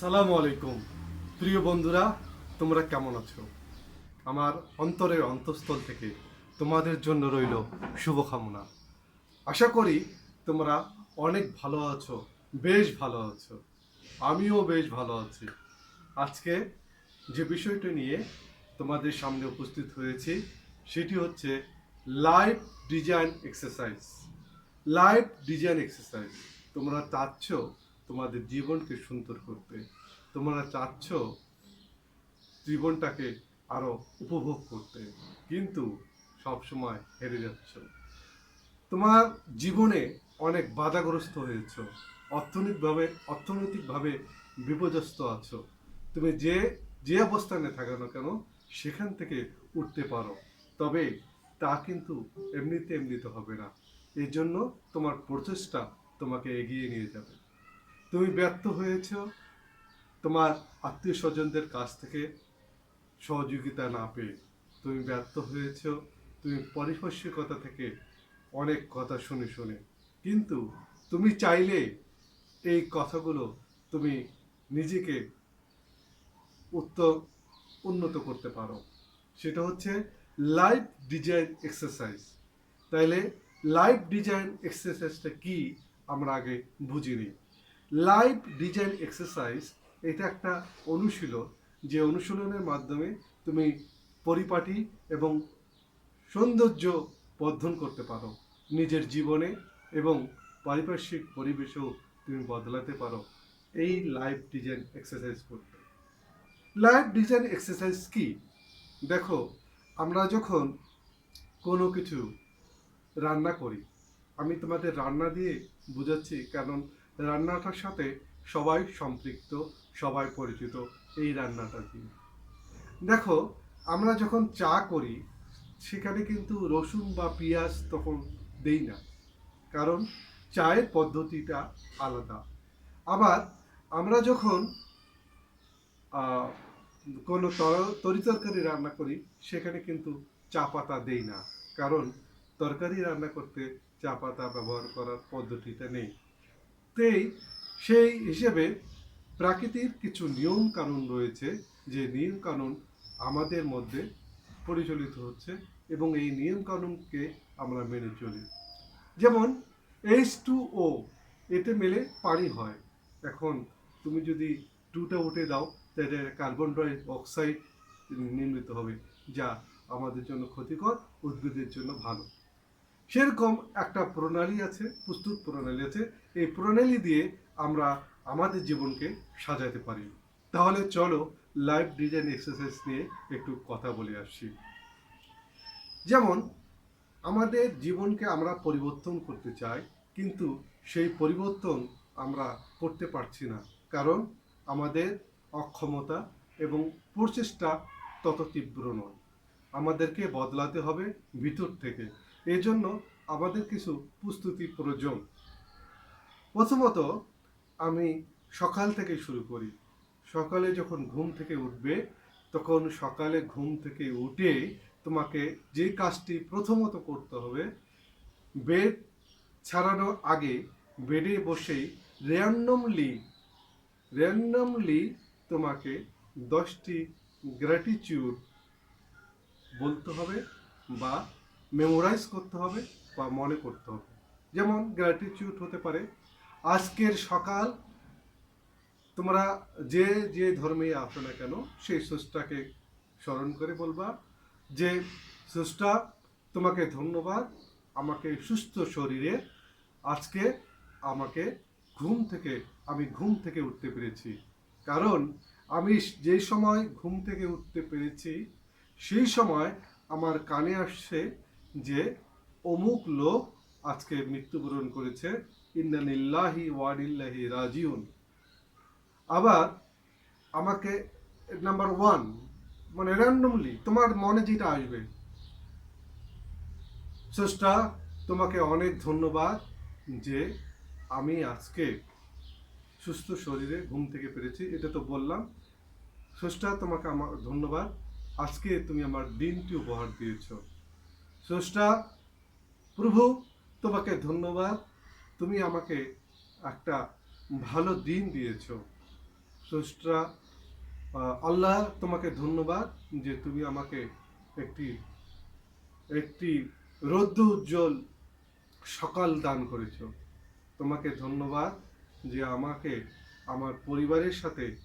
সালামু আলাইকুম। প্রিয় বন্ধুরা, তোমরা কেমন আছো? আমার অন্তরের অন্তঃস্থল থেকে তোমাদের জন্য রইল শুভকামনা। আশা করি তোমরা অনেক ভালো আছো, বেশ ভালো আছো। আমিও বেশ ভালো আছি। আজকে যে বিষয়টি নিয়ে তোমাদের সামনে উপস্থিত হয়েছি, সেটি হচ্ছে live design exercise live design exercise তোমরা চাচ্ছ তোমাদের জীবনকে সুন্দর করতে তোমরা চাচ্ছ জীবনটাকে আরও উপভোগ করতে, কিন্তু সব সময় হেরে যাচ্ছ। তোমার জীবনে অনেক বাধাগ্রস্ত হয়েছ, অর্থনৈতিকভাবে অর্থনৈতিকভাবে বিপর্যস্ত আছো। তুমি যে যে অবস্থানে থাকো না কেন, সেখান থেকে উঠতে পারো। তবে তা কিন্তু এমনিতে এমনিতে হবে না। এই জন্য তোমার প্রচেষ্টা তোমাকে এগিয়ে নিয়ে যাবে। তুমি ব্যর্থ হয়েছ। তোমার আত্মীয় স্বজনদের কাছ থেকে সহযোগিতা না পেয়ে তুমি ব্যর্থ হয়েছ। তুমি পারিপার্শ্বিকতা থেকে অনেক কথা শুনে শুনে। কিন্তু তুমি চাইলে এই কথাগুলো তুমি নিজেকে উত্তর উন্নত করতে পারো। সেটা হচ্ছে লাইভ ডিজাইন এক্সারসাইজ তাইলে লাইভ ডিজাইন এক্সারসাইজটা কি আমরা আগে বুঝিনি। লাইভ ডিজাইন এক্সারসাইজ এটা একটা অনুশীলন, যে অনুশীলনের মাধ্যমে তুমি পরিপাটি এবং সৌন্দর্য বর্ধন করতে পারো। নিজের জীবনে এবং পারিপার্শ্বিক পরিবেশেও তুমি বদলাতে পারো এই লাইভ ডিজাইন এক্সারসাইজ করতে। লাইভ ডিজাইন এক্সারসাইজ কি? দেখো, আমরা যখন কোনো কিছু রান্না করি, আমি তোমাদের রান্না দিয়ে বোঝাচ্ছি, কারণ রান্নাটার সাথে সবাই সম্পৃক্ত, সবাই পরিচিত, এই রান্নাটা দিয়ে দেখো, আমরা যখন চা করি, সেখানে কিন্তু রসুন বা পেঁয়াজ তখন দেই না। কারণ চায়ের পদ্ধতিটা আলাদা। আবার আমরা যখন কোনো তর- তরিতরকারি রান্না করি, সেখানে কিন্তু চা পাতা দেই না। কারণ তরকারি রান্না করতে চা পাতা ব্যবহার করার পদ্ধতিটা নেই। তেই সেই হিসেবে প্রাকৃতিক কিছু নিয়ম কানুন রয়েছে যে নিয়ম কানুন আমাদের মধ্যে পরিচালিত হচ্ছে এবং এই নিয়ম কানুনকে আমরা মেনে চলি। যেমন এইচ টু ও এতে মেলে পানি হয়। এখন তুমি যদি টুটা উঠে দাও, তাহলে কার্বন ডাই অক্সাইড নির্মিত হবে, যা আমাদের জন্য ক্ষতিকর, উদ্ভিদের জন্য ভালো। সেরকম একটা প্রণালী আছে, প্রস্তুত প্রণালী আছে। এই প্রণালী দিয়ে আমরা আমাদের জীবনকে সাজাতে পারি। তাহলে চলো লাইভ ডিজাইন এক্সারসাইজ নিয়ে একটু কথা বলে আসছি যেমন, আমাদের জীবনকে আমরা পরিবর্তন করতে চাই, কিন্তু সেই পরিবর্তন আমরা করতে পারছি না। কারণ আমাদের অক্ষমতা এবং প্রচেষ্টা তত তীব্র নয়। আমাদেরকে বদলাতে হবে ভিতর থেকে। এই জন্য আমাদের কিছু প্রস্তুতি প্রয়োজন। প্রথমত, আমি সকাল থেকে শুরু করি। সকালে যখন ঘুম থেকে উঠবে, তখন সকালে ঘুম থেকে উঠে তোমাকে যে কাজটি প্রথমত করতে হবে, বেড ছাড়ানোর আগে বেডে বসেই র্যান্ডমলি র্যান্ডমলি তোমাকে দশটি গ্র্যাটিচিউড বলতে হবে বা মেমোরাইজ করতে হবে বা মনে করতে হবে। যেমন গ্র্যাটিচিউড হতে পারে, আজকের সকাল, তোমরা যে যে ধর্মে আসো না কেন, সেই স্রষ্টাকে স্মরণ করে বলবা যে, স্রষ্টা, তোমাকে ধন্যবাদ, আমাকে সুস্থ শরীরে, আজকে আমাকে ঘুম থেকে, আমি ঘুম থেকে উঠতে পেরেছি। কারণ আমি যে সময় ঘুম থেকে উঠতে পেরেছি, সেই সময় আমার কানে আসছে যে অমুক লোক আজকে মৃত্যুবরণ করেছে। ইন্নানিল্লাহি ওয়ানিল্লাহি রাজিউন। আবার আমাকে নাম্বার ওয়ান মানে র্যান্ডমলি তোমার মনে যেটা আসবে স্রষ্টা তোমাকে অনেক ধন্যবাদ যে আমি আজকে সুস্থ শরীরে ঘুম থেকে পেরেছি। এটা তো বললাম। স্রষ্টা তোমাকে আমার ধন্যবাদ। আজকে তুমি আমার দিনটি উপহার দিয়েছ। স্রষ্টা, প্রভু, তোমাকে ধন্যবাদ। তুমি আমাকে একটা ভালো দিন দিয়েছ। স্রষ্টা আল্লাহ তোমাকে ধন্যবাদ যে তুমি আমাকে একটি একটি রৌদ্র উজ্জ্বল সকাল দান করেছ। তোমাকে ধন্যবাদ যে আমাকে আমার পরিবারের সাথে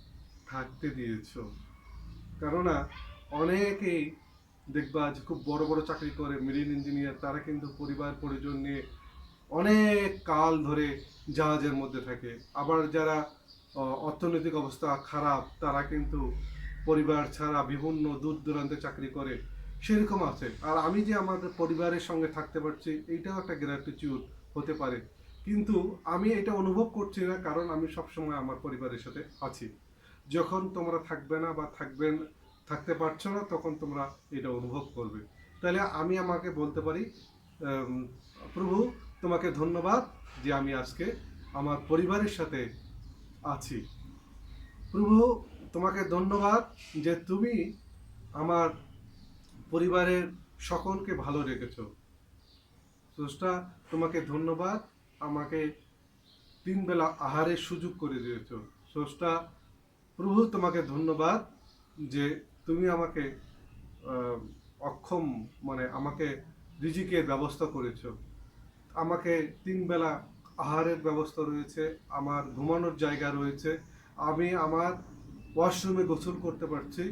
থাকতে দিয়েছ। কেননা অনেকেই দেখবা যে খুব বড় বড় চাকরি করে মেরিন ইঞ্জিনিয়ার তারা কিন্তু পরিবার, পরিজন নিয়ে অনেক কাল ধরে জাহাজের মধ্যে থাকে। আবার যারা অর্থনৈতিক অবস্থা খারাপ, তারা কিন্তু পরিবার ছাড়া বিভিন্ন দূর দূরান্তে চাকরি করে, সেরকম আছে। আর আমি যে আমাদের পরিবারের সঙ্গে থাকতে পারছি, এইটাও একটা গ্র্যাটিটিউড হতে পারে। কিন্তু আমি এটা অনুভব করছি না, কারণ আমি সবসময় আমার পরিবারের সাথে আছি। যখন তোমরা থাকবে না বা থাকবেন থাকতে পারছ না, তখন তোমরা এটা অনুভব করবে। তাহলে আমি আমাকে বলতে পারি প্রভু, তোমাকে ধন্যবাদ যে আমি আজকে আমার পরিবারের সাথে আছি। প্রভু, তোমাকে ধন্যবাদ যে তুমি আমার পরিবারের সকলকে ভালো রেখেছ। স্রষ্টা তোমাকে ধন্যবাদ, আমাকে তিন বেলা আহারের সুযোগ করে দিয়েছ। স্রষ্টা প্রভু, তোমাকে ধন্যবাদ যে তুমি আমাকে অক্ষম মানে আমাকে রিজিকের ব্যবস্থা করেছ। আমাকে তিন বেলা আহারের ব্যবস্থা রয়েছে, আমার ঘুমানোর জায়গা রয়েছে, আমি আমার ওয়াশরুমে গোসল করতে পারছি।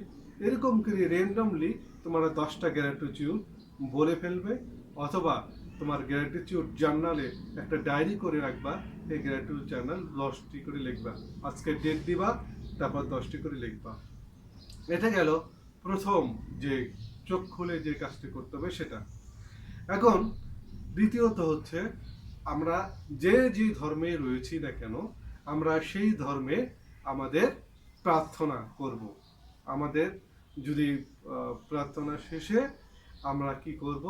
এরকম করে র্যান্ডমলি তোমরা দশটা গ্র্যাটিটিউড বলে ফেলবে, অথবা তোমার গ্র্যাটিটিউড জার্নালে একটা ডায়েরি করে রাখবা, এই গ্র্যাটিটিউড জার্নাল দশটি করে লিখবা। আজকে ডেট দিবা, তারপর দশটি করে লিখবা। এটা গেল প্রথম যে চোখ খুলে যে কাজটি করতে হবে সেটা। এখন দ্বিতীয়ত হচ্ছে আমরা যে যে ধর্মে রয়েছি না কেন, আমরা সেই ধর্মে আমাদের প্রার্থনা করব। আমাদের যদি প্রার্থনা শেষে আমরা কি করব?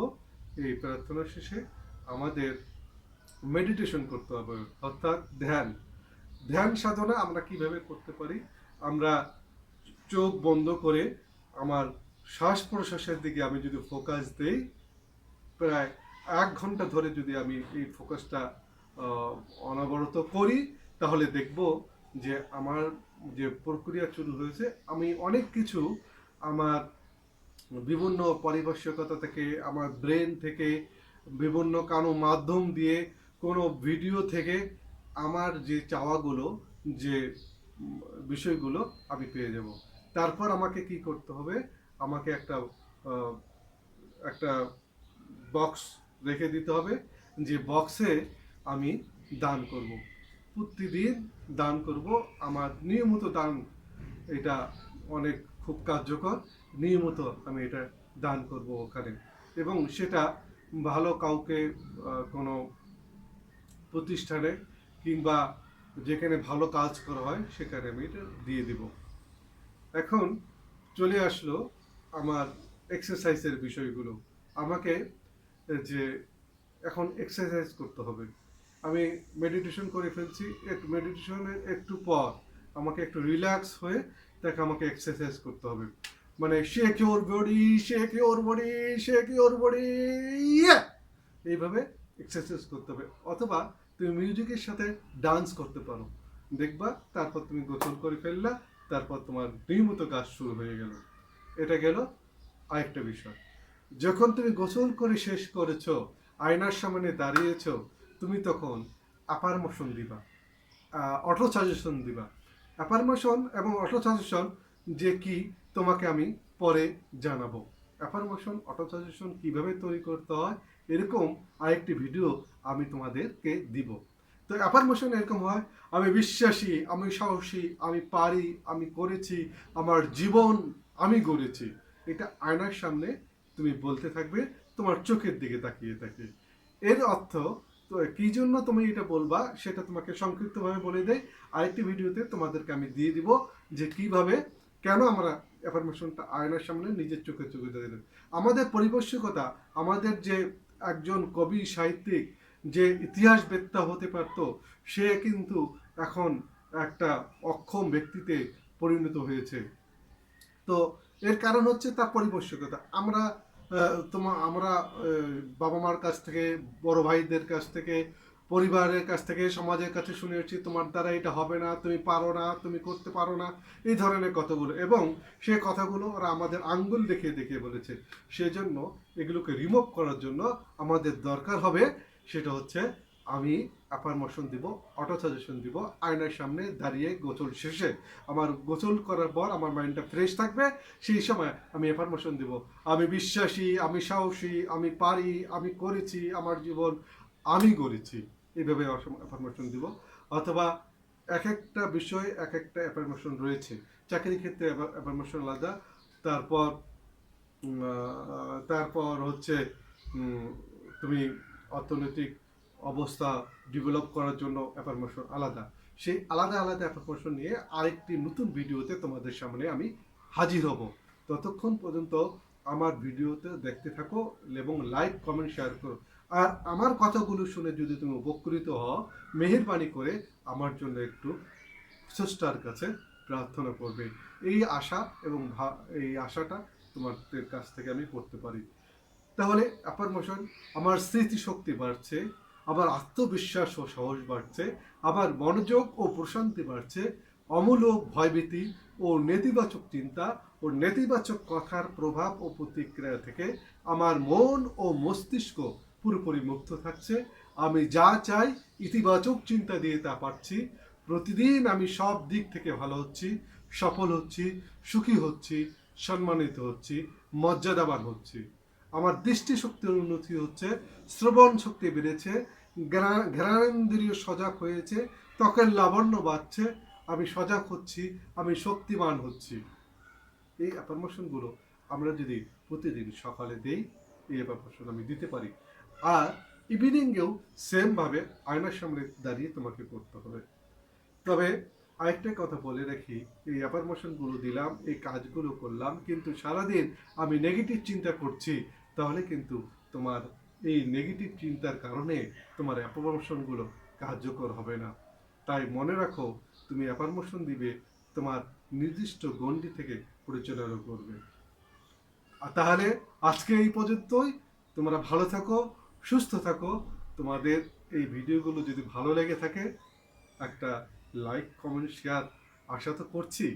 এই প্রার্থনা শেষে আমাদের মেডিটেশন করতে হবে, অর্থাৎ ধ্যান। ধ্যান সাধনা আমরা কীভাবে করতে পারি? আমরা চোখ বন্ধ করে আমার শ্বাস প্রশ্বাসের দিকে আমি যদি ফোকাস দেই, প্রায় এক ঘণ্টা ধরে যদি আমি এই ফোকাসটা অনবরত করি, তাহলে দেখব যে আমার যে প্রক্রিয়া শুরু হয়েছে, আমি অনেক কিছু আমার বিভিন্ন পারিপার্শ্বিকতা থেকে, আমার ব্রেন থেকে, বিভিন্ন কানো মাধ্যম দিয়ে, কোনো ভিডিও থেকে আমার যে চাওয়াগুলো, যে বিষয়গুলো আমি পেয়ে যাব। তারপর আমাকে কি করতে হবে? আমাকে একটা একটা বক্স রেখে দিতে হবে। যে বক্সে আমি দান করব। প্রতিদিন দান করব। আমার নিয়মিত দান এটা অনেক খুব কার্যকর। নিয়মিত আমি এটা দান করব ওখানে। এবং সেটা ভালো কাউকে কোনো প্রতিষ্ঠানে কিংবা যেখানে ভালো কাজ করা হয়, সেখানে আমি এটা দিয়ে দিব। এখন চলে আসলো আমার এক্সারসাইজের বিষয়গুলো। আমাকে যে এখন এক্সারসাইজ করতে হবে। আমি মেডিটেশন করে ফেলছি। একটু মেডিটেশনের একটু পর আমাকে একটু রিল্যাক্স হয়ে তাকে আমাকে এক্সারসাইজ করতে হবে। মানে shake your body shake your body shake your body এইভাবে এক্সারসাইজ করতে হবে। অথবা তুমি মিউজিকের সাথে ডান্স করতে পারো। দেখবা, তারপর তুমি গোসল করে ফেললা তারপর তোমার নিয়মিত কাজ শুরু হয়ে গেল। এটা গেল আরেকটা বিষয়। যখন তুমি গোসল করে শেষ করেছ, আয়নার সামনে দাঁড়িয়েছ, তুমি তখন আপার মোশন দিবা অটো সাজেশন দিবা। আপার মোশন এবং অটো সাজেশন যে কি তোমাকে আমি পরে জানাব। অ্যাফার্মেশন অটো সাজেশন কীভাবে তৈরি করতে হয়, এরকম আরেকটি ভিডিও আমি তোমাদেরকে দিব। তো অ্যাফার্মেশন এরকম হয়? আমি বিশ্বাসী, আমি সাহসী, আমি পারি, আমি করেছি, আমার জীবন আমি গড়েছি। এটা আয়নার সামনে তুমি বলতে থাকবে, তোমার চোখের দিকে তাকিয়ে থাকে। এর অর্থ, তো কি জন্য তুমি এটা বলবা, সেটা তোমাকে সংক্ষিপ্তভাবে বলে দেয় আরেকটি ভিডিওতে তোমাদেরকে আমি দিয়ে দিব যে কীভাবে, কেন আমরা অ্যাফার্মেশনটা আয়নার সামনে নিজের চোখে চোখে আমাদের পরিবর্শকতা আমাদের যে একজন কবি, সাহিত্যিক যে ইতিহাস ইতিহাসবেত্তা হতে পারত, সে কিন্তু এখন একটা অক্ষম ব্যক্তিতে পরিণত হয়েছে। তো এর কারণ হচ্ছে তার পরিবর্শকতা আমরা তোমার আমরা বাবা মার কাছ থেকে, বড় ভাইদের কাছ থেকে, পরিবারের কাছ থেকে, সমাজের কাছে শুনেছি, তোমার দ্বারা এটা হবে না, তুমি পারো না, তুমি করতে পারো না। এই ধরনের কথাগুলো। এবং সে কথাগুলো ওরা আমাদের আঙ্গুল দেখিয়ে দেখিয়ে বলেছে। সেজন্য এগুলোকে রিমুভ করার জন্য আমাদের দরকার হবে সেটা হচ্ছে আমি অ্যাফার্মেশন দিব অটো সাজেশন দিব, আয়নার সামনে দাঁড়িয়ে গোসল শেষে। আমার গোসল করার পর আমার মাইন্ডটা ফ্রেশ থাকবে, সেই সময় আমি অ্যাফার্মেশন দিব। আমি বিশ্বাসী, আমি সাহসী, আমি পারি, আমি করেছি, আমার জীবন আমি করেছি এইভাবে অ্যাফার্মেশন দিব। অথবা এক একটা বিষয়ে এক একটা অ্যাফার্মেশন রয়েছে। চাকরির ক্ষেত্রে অ্যাফার্মেশন আলাদা। তারপর তারপর হচ্ছে তুমি অর্থনৈতিক অবস্থা ডেভেলপ করার জন্য অ্যাফার্মেশন আলাদা। সেই আলাদা আলাদা অ্যাফার্মেশন নিয়ে আরেকটি নতুন ভিডিওতে তোমাদের সামনে আমি হাজির হব। ততক্ষণ পর্যন্ত আমার ভিডিওতে দেখতে থাকো এবং লাইক কমেন্ট শেয়ার করো। আর আমার কথাগুলো শুনে যদি তুমি উপকৃত হও, মেহেরবানি করে আমার জন্য একটু স্রষ্টার কাছে প্রার্থনা করবে। এই আশা এবং এই আশাটা তোমাদের কাছ থেকে আমি করতে পারি। তাহলে অ্যাফার্মেশন আমার স্মৃতিশক্তি বাড়ছে, আমার আত্মবিশ্বাস ও সাহস বাড়ছে, আমার মনোযোগ ও প্রশান্তি বাড়ছে, অমূলক ভয়ভীতি ও নেতিবাচক চিন্তা ও নেতিবাচক কথার প্রভাব ও প্রতিক্রিয়া থেকে আমার মন ও মস্তিষ্ক পুরোপুরি মুক্ত থাকছে। আমি যা চাই, ইতিবাচক চিন্তা দিয়ে তা পাচ্ছি প্রতিদিন আমি সব দিক থেকে ভালো হচ্ছি, সফল হচ্ছি, সুখী হচ্ছি, সম্মানিত হচ্ছি, মর্যাদাবান হচ্ছি। আমার দৃষ্টিশক্তির উন্নতি হচ্ছে, শ্রবণ শক্তি বেড়েছে জ্ঞানেন্দ্রিয় সজাগ হয়েছে, ত্বকের লাবণ্য বাড়ছে, আমি সজাগ হচ্ছি, আমি শক্তিমান হচ্ছি। এই অ্যাফার্মেশনগুলো আমরা যদি প্রতিদিন সকালে দেই, এই অ্যাফার্মেশন আমি দিতে পারি। আর ইভিনিংয়েও সেমভাবে আয়নার সামনে দাঁড়িয়ে তোমাকে করতে হবে। তবে আরেকটা কথা বলে রাখি, এই অ্যাফার্মেশনগুলো দিলাম, এই কাজগুলো করলাম, কিন্তু সারাদিন আমি নেগেটিভ চিন্তা করছি তাহলে কিন্তু তোমার এই নেগেটিভ চিন্তার কারণে তোমার অ্যাফার্মেশনগুলো কার্যকর হবে না। তাই মনে রাখো, তুমি অ্যাফার্মেশন দিবে, তোমার নির্দিষ্ট গণ্ডি থেকে পরিচালনা করবে। তাহলে আজকে এই পর্যন্তই। তোমরা ভালো থাকো, সুস্থ থাকো। তোমাদের এই ভিডিওগুলো যদি ভালো লেগে থাকে, একটা লাইক কমেন্ট শেয়ার আশা তো করছি।